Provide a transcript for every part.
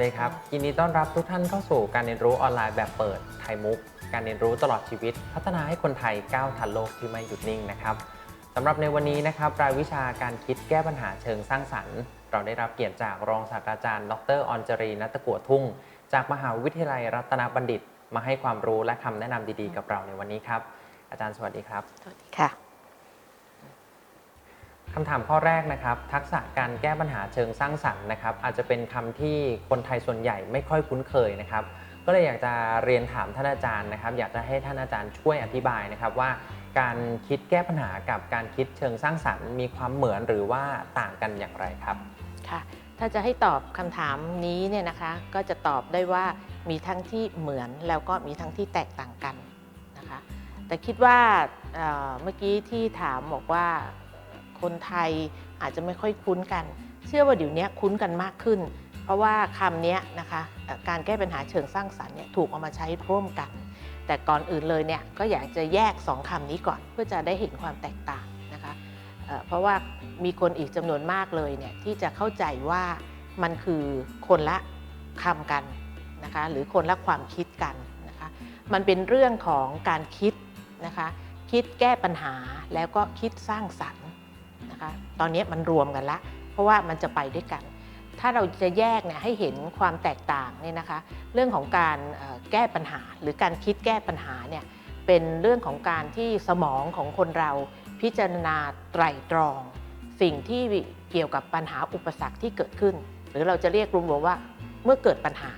วัสดีครับยินดีต้อนรับทุกท่านเข้าสู่การเรียนรู้ออนไลน์แบบเปิดไทยมุก การเรียนรู้ตลอดชีวิต พัฒนาให้คนไทยก้าวทันโลกที่ไม่หยุดนิ่งนะครับสำหรับในวันนี้นะครับรายวิชาการคิดแก้ปัญหาเชิงสร้างสรรค์ เราได้รับเกียรติจากรองศาสตราจารย์ ดรออนจรีนัตตะกัวทุ่ง จากมหาวิทยาลัยรัตนบัณฑิต มาให้ความรู้และคำแนะนำดีๆ กับเราในวันนี้ครับ อาจารย์สวัสดีครับ สวัสดีค่ะ คำถามข้อแรกนะครับ ทักษะการแก้ปัญหาเชิงสร้างสรรค์นะครับ อาจจะเป็นคำที่คนไทยส่วนใหญ่ไม่ค่อยคุ้นเคยนะครับ ก็เลยอยากจะเรียนถามท่านอาจารย์นะครับ อยากจะให้ท่านอาจารย์ช่วยอธิบายนะครับว่า การคิดแก้ปัญหากับการคิดเชิงสร้างสรรค์ มีความเหมือนหรือว่าต่างกันอย่างไรครับค่ะถ้าจะให้ตอบคำถามนี้เนี่ยนะคะก็จะตอบได้ว่ามีทั้งที่เหมือนแล้วก็มีทั้งที่แตกต่างกันนะคะแต่คิดว่าเเมื่อกี้ที่ถามบอกว่า คนไทยอาจจะไม่ค่อยคุ้นกัน เชื่อว่าเดี๋ยวนี้คุ้นกันมากขึ้น เพราะว่าคำนี้นะคะการแก้ปัญหาเชิงสร้างสรรค์เนี่ยถูกเอามาใช้ร่วมกัน แต่ก่อนอื่นเลยเนี่ยก็อยากจะแยกสองคำนี้ก่อนเพื่อจะได้เห็นความแตกต่างนะคะเอ่อเพราะว่ามีคนอีกจำนวนมากเลยเนี่ยที่จะเข้าใจว่ามันคือคนละคำกันนะคะหรือคนละความคิดกันนะคะมันเป็นเรื่องของการคิดนะคะคิดแก้ปัญหาแล้วก็คิดสร้างสรรค์ นะคะ ตอนนี้มันรวมกันละ เพราะว่ามันจะไปด้วยกัน ถ้าเราจะแยกเนี่ยให้เห็นความแตกต่างเนี่ยนะคะ เรื่องของการแก้ปัญหา หรือการคิดแก้ปัญหาเนี่ยเป็นเรื่องของการที่สมองของคนเราพิจารณาไตรตรอง สิ่งที่เกี่ยวกับปัญหาอุปสรรคที่เกิดขึ้น หรือเราจะเรียกรวมๆว่าเมื่อเกิดปัญหา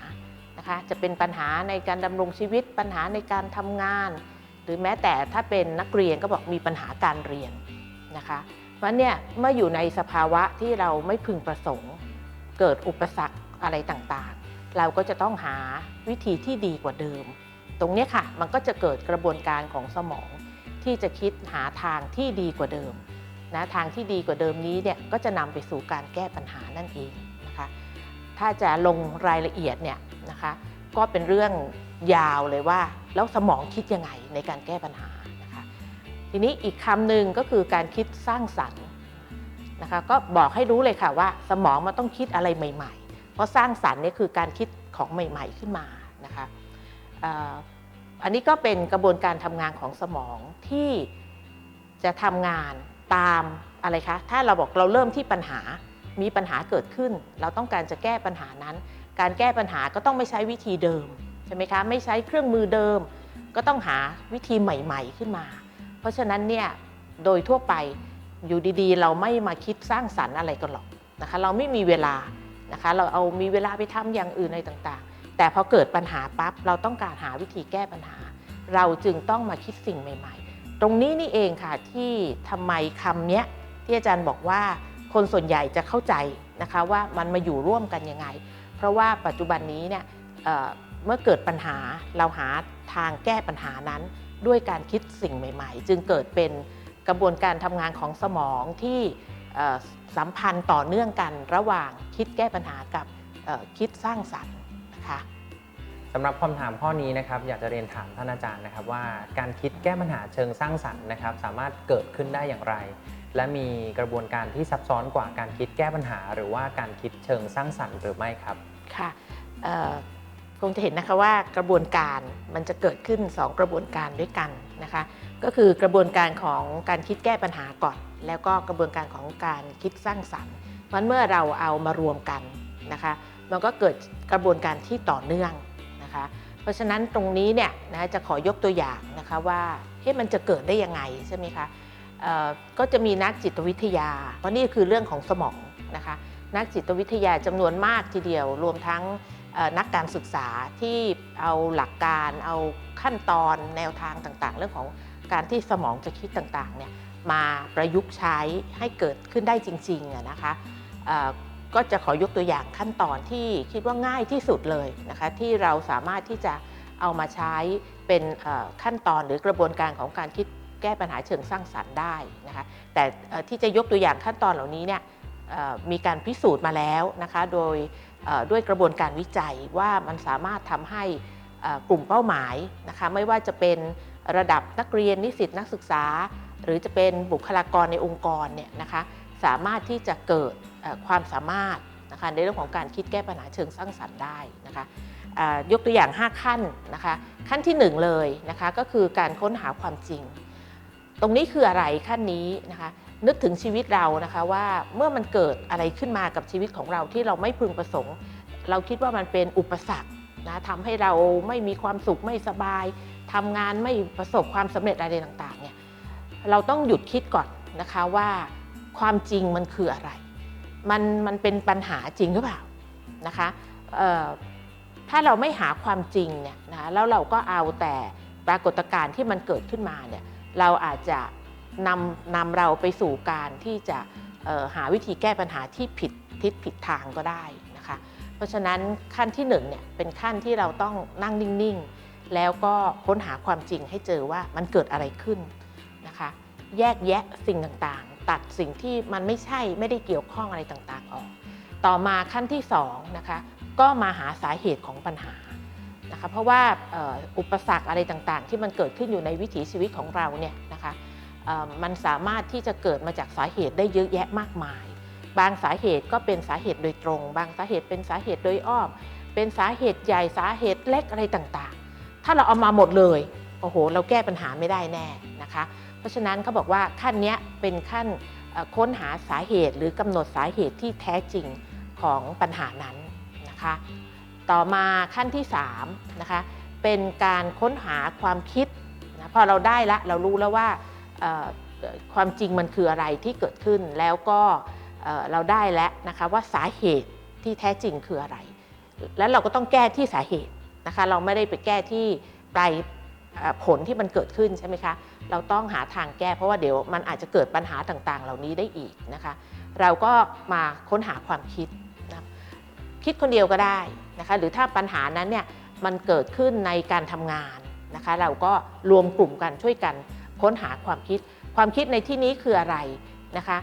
นะคะจะเป็นปัญหาในการดำรงชีวิตปัญหาในการทำงาน หรือแม้แต่ถ้าเป็นนักเรียนก็บอกมีปัญหาการเรียนนะคะ เพราะเนี่ยเมื่ออยู่ในสภาวะที่เราไม่พึงประสงค์ เกิดอุปสรรคอะไรต่างๆ เราก็จะต้องหาวิธีที่ดีกว่าเดิม ตรงนี้ค่ะ มันก็จะเกิดกระบวนการของสมอง ที่จะคิดหาทางที่ดีกว่าเดิมนะทางที่ดีกว่าเดิมนี้เนี่ยก็จะนำไปสู่การแก้ปัญหานั่นเองนะคะถ้าจะลงรายละเอียดเนี่ยนะคะก็เป็นเรื่องยาวเลยว่า แล้วสมองคิดยังไงในการแก้ปัญหา ทีนี้อีกคำหนึ่งก็คือการคิดสร้างสรรค์นะคะก็บอกให้รู้เลยค่ะว่า สมองมันต้องคิดอะไรใหม่ ๆ เพราะสร้างสรรค์นี่คือการคิดของใหม่ ๆขึ้นมานะคะอันนี้ก็เป็นกระบวนการทำงานของสมองที่จะทำงานตามอะไรคะ ถ้าเราบอกเราเริ่มที่ปัญหา มีปัญหาเกิดขึ้น เราต้องการจะแก้ปัญหานั้น การแก้ปัญหาก็ต้องไม่ใช้วิธีเดิมใช่ไหมคะ ไม่ใช้เครื่องมือเดิม ก็ต้องหาวิธีใหม่ ๆ ขึ้นมา เพราะฉะนั้นเนี่ยโดยทั่วไปอยู่ดีๆ เราไม่มาคิดสร้างสรรค์อะไรกันหรอกนะคะเราไม่มีเวลานะคะเราเอามีเวลาไปทำอย่างอื่นอะไรต่างๆ แต่พอเกิดปัญหาปั๊บเราต้องการหาวิธีแก้ปัญหา เราจึงต้องมาคิดสิ่งใหม่ ๆ ตรงนี้นี่เองค่ะที่ทำไมคำเนี้ยที่อาจารย์บอกว่าคนส่วนใหญ่จะเข้าใจนะคะว่ามันมาอยู่ร่วมกันยังไง เพราะว่าปัจจุบันนี้เนี่ยเเมื่อเกิดปัญหาเราหาทางแก้ปัญหานั้น ด้วยการคิดสิ่งใหม่ ๆ จึงเกิดเป็นกระบวนการทำงานของสมองที่เอ่อสัมพันธ์ต่อเนื่องกันระหว่างคิดแก้ปัญหากับเอ่อคิดสร้างสรรค์นะคะสำหรับคำถามข้อนี้นะครับอยากจะเรียนถามท่านอาจารย์นะครับว่าการคิดแก้ปัญหาเชิงสร้างสรรค์นะครับ สามารถเกิดขึ้นได้อย่างไร และมีกระบวนการที่ซับซ้อนกว่าการคิดแก้ปัญหา หรือว่าการคิดเชิงสร้างสรรค์หรือไม่ครับค่ะเอ่อ คงจะเห็นนะคะว่ากระบวนการมันจะเกิดขึ้น 2 กระบวนการด้วยกันนะคะก็คือกระบวนการของการคิดแก้ปัญหาก่อน แล้วก็กระบวนการของการคิดสร้างสรรค์มันเมื่อเราเอามารวมกันนะคะมันก็เกิดกระบวนการที่ต่อเนื่องนะคะเพราะฉะนั้นตรงนี้เนี่ยนะจะขอยกตัวอย่างนะคะว่าเฮ้มันจะเกิดได้ยังไงใช่ไหมคะก็จะมีนักจิตวิทยา เพราะนี่คือเรื่องของสมองนะคะนักจิตวิทยาจำนวนมากทีเดียวรวมทั้ง นักการศึกษาที่เอาหลักการเอาขั้นตอนแนวทางต่างๆ เรื่องของการที่สมองจะคิดต่างๆเนี่ยมาประยุกต์ใช้ให้เกิดขึ้นได้จริงๆนะคะก็จะขอยกตัวอย่างขั้นตอนที่คิดว่าง่ายที่สุดเลยนะคะที่เราสามารถที่จะเอามาใช้เป็นขั้นตอนหรือกระบวนการของการคิดแก้ปัญหาเชิงสร้างสรรค์ได้นะคะแต่ที่จะยกตัวอย่างขั้นตอนเหล่านี้เนี่ยมีการพิสูจน์มาแล้วนะคะโดย ด้วยกระบวนการวิจัยว่ามันสามารถทำให้กลุ่มเป้าหมายนะคะไม่ว่าจะเป็นระดับนักเรียนนิสิตนักศึกษา หรือจะเป็นบุคลากรในองค์กรเนี่ยนะคะสามารถที่จะเกิดความสามารถนะคะในเรื่องของการคิดแก้ปัญหาเชิงสร้างสรรค์ได้นะคะยกตัวอย่าง 5 ขั้นนะคะขั้นที่ 1 เลยนะคะก็คือการค้นหาความจริง ตรงนี้คืออะไรขั้นนี้นะคะ นึกถึงชีวิตเรานะคะว่าเมื่อมันเกิดอะไรขึ้นมากับชีวิตของเราที่เราไม่พึงประสงค์ เราคิดว่ามันเป็นอุปสรรคนะทำให้เราไม่มีความสุขไม่สบายทำงานไม่ประสบความสำเร็จอะไรต่างๆเนี่ยเราต้องหยุดคิดก่อนนะคะว่าความจริงมันคืออะไร มันมันเป็นปัญหาจริงหรือเปล่านะคะถ้าเราไม่หาความจริงเนี่ยนะแล้วเราก็เอาแต่ปรากฏการณ์ที่มันเกิดขึ้นมาเนี่ยเราอาจจะ นำนำเราไปสู่การที่จะหาวิธีแก้ปัญหาที่ผิดทิศผิดทางก็ได้นะคะ เพราะฉะนั้นขั้นที่หนึ่งเนี่ยเป็นขั้นที่เราต้องนั่งนิ่งๆ แล้วก็ค้นหาความจริงให้เจอว่ามันเกิดอะไรขึ้นนะคะ แยกแยะสิ่งต่างๆ ตัดสิ่งที่มันไม่ใช่ไม่ได้เกี่ยวข้องอะไรต่างๆออก ต่อมาขั้นที่สองนะคะก็มาหาสาเหตุของปัญหานะคะเพราะว่าอุปสรรคอะไรต่างๆ ที่มันเกิดขึ้นอยู่ในวิถีชีวิตของเราเนี่ยนะคะ มันสามารถที่จะเกิดมาจากสาเหตุได้เยอะแยะมากมาย บางสาเหตุก็เป็นสาเหตุโดยตรง บางสาเหตุเป็นสาเหตุโดยอ้อม เป็นสาเหตุใหญ่สาเหตุเล็กอะไรต่างๆ ถ้าเราเอามาหมดเลย โอ้โห เราแก้ปัญหาไม่ได้แน่นะคะ เพราะฉะนั้นเขาบอกว่าขั้นนี้เป็นขั้นค้นหาสาเหตุหรือกำหนดสาเหตุที่แท้จริงของปัญหานั้นนะคะ ต่อมาขั้นที่3นะคะเป็นการค้นหาความคิดนะพอเราได้ละเรารู้แล้วว่า ความจริงมันคืออะไรที่เกิดขึ้นแล้วก็เราได้แล้วนะคะว่าสาเหตุที่แท้จริงคืออะไร แล้วเราก็ต้องแก้ที่สาเหตุนะคะเราไม่ได้ไปแก้ที่ปลายผลที่มันเกิดขึ้นใช่ไหมคะเราต้องหาทางแก้เพราะว่าเดี๋ยวมันอาจจะเกิดปัญหาต่างๆ เหล่านี้ได้อีกนะคะเราก็มาค้นหาความคิดนะคิดคนเดียวก็ได้นะคะหรือถ้าปัญหานั้นเนี่ยมันเกิดขึ้นในการทำงานนะคะเราก็รวมกลุ่มกันช่วยกัน ค้นหาความคิด ความคิดในที่นี้คืออะไรนะคะ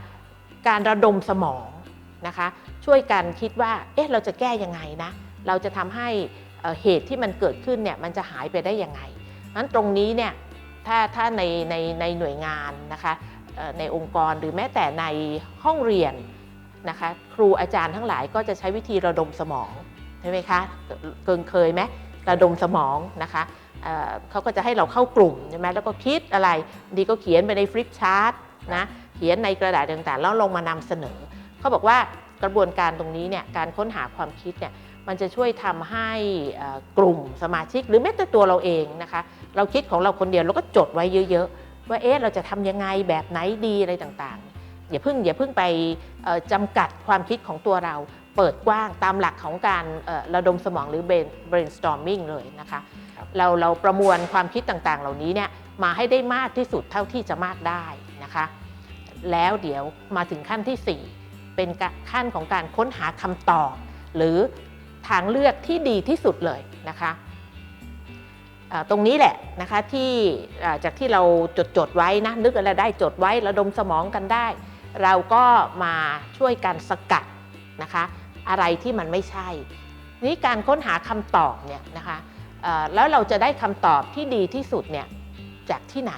การระดมสมองนะคะ ช่วยกันคิดว่า เอ๊ะ เราจะแก้ยังไงนะ เราจะทำให้เหตุที่มันเกิดขึ้นเนี่ย มันจะหายไปได้ยังไงนั้นตรงนี้เนี่ย ถ้าถ้าในในในหน่วยงานนะคะในองค์กรหรือแม้แต่ในห้องเรียนนะคะ ครูอาจารย์ทั้งหลายก็จะใช้วิธีระดมสมองใช่ไหมคะ เกินเคยไหมระดมสมองนะคะ เอ่อเขาก็จะให้เราเข้ากลุ่มใช่ไหมแล้วก็คิดอะไรดีก็เขียนไปในฟลิปชาร์ตนะเขียนในกระดาษต่างๆ แล้วลงมานำเสนอ เขาบอกว่ากระบวนการตรงนี้เนี่ยการค้นหาความคิดเนี่ยมันจะช่วยทำให้เอ่อกลุ่มสมาชิก หรือแม้แต่ตัวเราเองนะคะเราคิดของเราคนเดียวเราก็จดไว้เยอะ ๆ ว่าเอ๊ะเราจะทำยังไงแบบไหนดีอะไรต่างๆ อย่าเพิ่งอย่าเพิ่งไปเอ่อจำกัดความคิดของตัวเรา เปิดกว้างตามหลักของการเอ่อระดมสมองหรือ brain brainstorming เลยนะคะครับ เราเราประมวลความคิดต่างๆ เหล่านี้เนี่ยมาให้ได้มากที่สุดเท่าที่จะมากได้นะคะ แล้วเดี๋ยวมาถึงขั้นที่ 4 เป็นขั้นของการค้นหาคำตอบ หรือทางเลือกที่ดีที่สุดเลยนะคะตรงนี้แหละนะคะที่จากที่เราจดจดไว้นะนึกอะไรได้จดไว้ระดมสมองกันได้ เราก็มาช่วยกันสกัดนะคะ อะไรที่มันไม่ใช่นี่การค้นหาคำตอบเนี่ยนะคะ แล้วเราจะได้คำตอบที่ดีที่สุดเนี่ยจากที่ไหน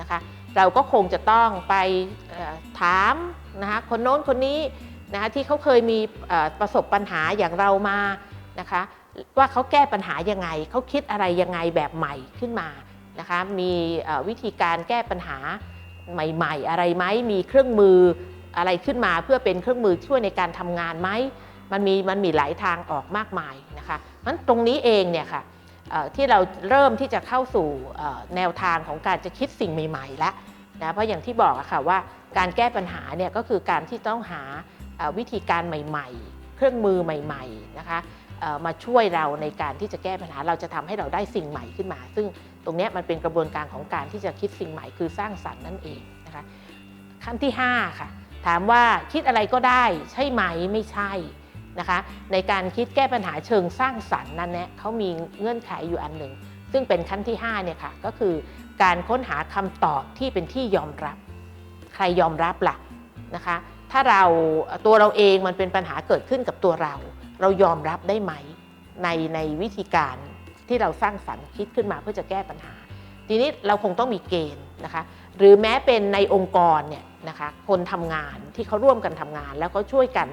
นะคะเราก็คงจะต้องไปถามนะคะคนโน้นคนนี้นะคะที่เขาเคยมีประสบปัญหาอย่างเรามานะคะว่าเขาแก้ปัญหายังไง เขาคิดอะไรยังไงแบบใหม่ขึ้นมานะคะมีวิธีการแก้ปัญหาใหม่ๆ อะไรไหมมีเครื่องมืออะไรขึ้นมาเพื่อเป็นเครื่องมือช่วยในการทำงานไหมมันมีมันมีหลายทางออกมากมายนะคะนั้นตรงนี้เองเนี่ยค่ะ ที่เราเริ่มที่จะเข้าสู่แนวทางของการจะคิดสิ่งใหม่ๆแล้วนะเพราะอย่างที่บอกอะค่ะว่าการแก้ปัญหาเนี่ยก็คือการที่ต้องหาวิธีการใหม่ ๆ เครื่องมือใหม่ๆนะคะมาช่วยเราในการที่จะแก้ปัญหาเราจะทำให้เราได้สิ่งใหม่ขึ้นมา ซึ่งตรงเนี้ยมันเป็นกระบวนการของการที่จะคิดสิ่งใหม่คือสร้างสรรค์นั่นเองนะคะขั้นที่5ค่ะถามว่าคิดอะไรก็ได้ใช่ไหมไม่ใช่ นะคะในการคิดแก้ปัญหาเชิงสร้างสรรค์นั้นเนี่ยเขามีเงื่อนไขอยู่อันหนึ่ง ซึ่งเป็นขั้นที่5เนี่ยค่ะก็คือการค้นหาคำตอบที่เป็นที่ยอมรับ ใครยอมรับล่ะนะคะถ้าเราตัวเราเองมันเป็นปัญหาเกิดขึ้นกับตัวเรา เรายอมรับได้ไหมในในวิธีการที่เราสร้างสรรค์คิดขึ้นมาเพื่อจะแก้ปัญหา ทีนี้เราคงต้องมีเกณฑ์นะคะหรือแม้เป็นในองค์กรเนี่ย นะคะคนทำงานที่เขาร่วมกันทำงาน แล้วก็ช่วยกัน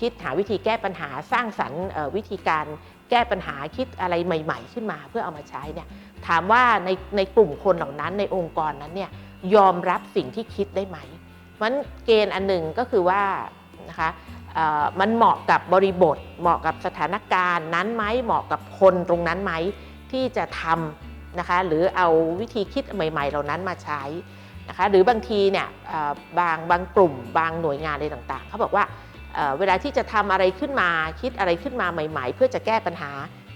คิดหาวิธีแก้ปัญหาสร้างสรรค์วิธีการแก้ปัญหาคิดอะไรใหม่ ๆ ขึ้นมาเพื่อเอามาใช้เนี่ยถามว่าในในกลุ่มคนเหล่านั้นในองค์กรนั้นเนี่ยยอมรับสิ่งที่คิดได้ไหมมันเกณฑ์อันหนึ่งก็คือว่านะคะมันเหมาะกับบริบท เหมาะกับสถานการณ์นั้นไหมเหมาะกับคนตรงนั้นไหมที่จะทำนะคะหรือเอาวิธีคิดใหม่ ๆ เหล่านั้นมาใช้ นะคะหรือบางทีเนี่ยบางบางกลุ่ม บางหน่วยงานอะไรต่างๆเขาบอกว่าเเวลาที่จะทำอะไรขึ้นมาคิดอะไรขึ้นมาใหม่ ๆ เพื่อจะแก้ปัญหา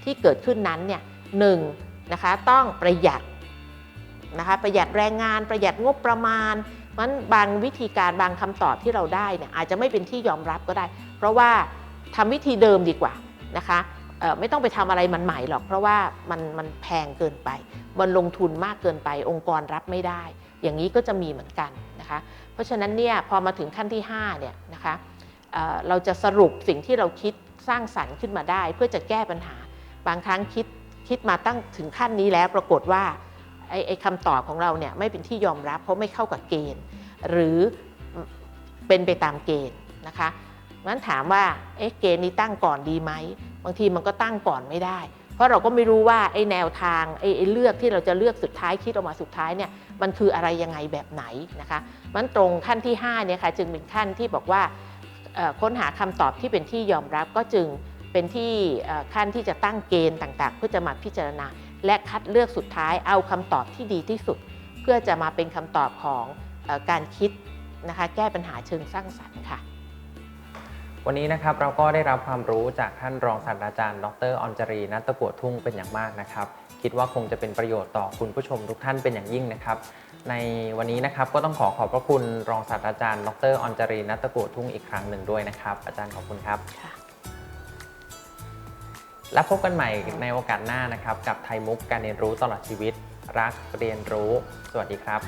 ที่เกิดขึ้นนั้นเนี่ยหนึ่งนะคะต้องประหยัดนะคะประหยัดแรงงานประหยัดงบประมาณมันบางวิธีการบางคำตอบที่เราได้เนี่ยอาจจะไม่เป็นที่ยอมรับก็ได้ เพราะว่าทำวิธีเดิมดีกว่านะคะไม่ต้องไปทำอะไรมันใหม่หรอก เพราะว่ามันมันแพงเกินไป มันลงทุนมากเกินไป องค์กรรับไม่ได้ อย่างนี้ก็จะมีเหมือนกันนะคะ เพราะฉะนั้นเนี่ยพอมาถึงขั้นที่5เนี่ยนะคะเเราจะสรุปสิ่งที่เราคิดสร้างสรรค์ขึ้นมาได้ เพื่อจะแก้ปัญหา บางครั้งคิดคิดมาตั้งถึงขั้นนี้แล้ว ปรากฏว่าไอ้ไอคำตอบของเราเนี่ยไม่เป็นที่ยอมรับ เพราะไม่เข้ากับเกณฑ์ หรือเป็นไปตามเกณฑ์นะคะงั้นถามว่าเอ๊ะเกณฑ์นี้ตั้งก่อนดีไหมบางทีมันก็ตั้งก่อนไม่ได้ เพราะเราก็ไม่รู้ว่าไอ้แนวทางไอ้ไอเลือกที่เราจะเลือกสุดท้ายคิดออกมาสุดท้ายเนี่ยมันคืออะไรยังไงแบบไหนนะคะมันตรงขั้นที่5เนี่ยค่ะจึงเป็นขั้นที่บอกว่าค้นหาคำตอบที่เป็นที่ยอมรับก็จึงเป็นที่ขั้นที่จะตั้งเกณฑ์ต่าง ๆ เพื่อจะมาพิจารณา และคัดเลือกสุดท้ายเอาคำตอบที่ดีที่สุด เพื่อจะมาเป็นคำตอบของการคิดนะคะแก้ปัญหาเชิงสร้างสรรค์ค่ะ วันนี้นะครับเราก็ได้รับความรู้จากท่านรองศาสตราจารย์ ดรออนจรีนัตตะกัวทุ่งเป็นอย่างมากนะครับ คิดว่าคงจะเป็นประโยชน์ต่อคุณผู้ชมทุกท่านเป็นอย่างยิ่งนะครับ ในวันนี้นะครับก็ต้องขอขอบพระคุณรองศาสตราจารย์ ดรออนจรีนัตตะกัวทุ่งอีกครั้งหนึ่งด้วยนะครับ อาจารย์ขอบคุณครับค่ะและพบกันใหม่ในโอกาสหน้านะครับ กับไทยมุกการเรียนรู้ตลอดชีวิต รักเรียนรู้ สวัสดีครับ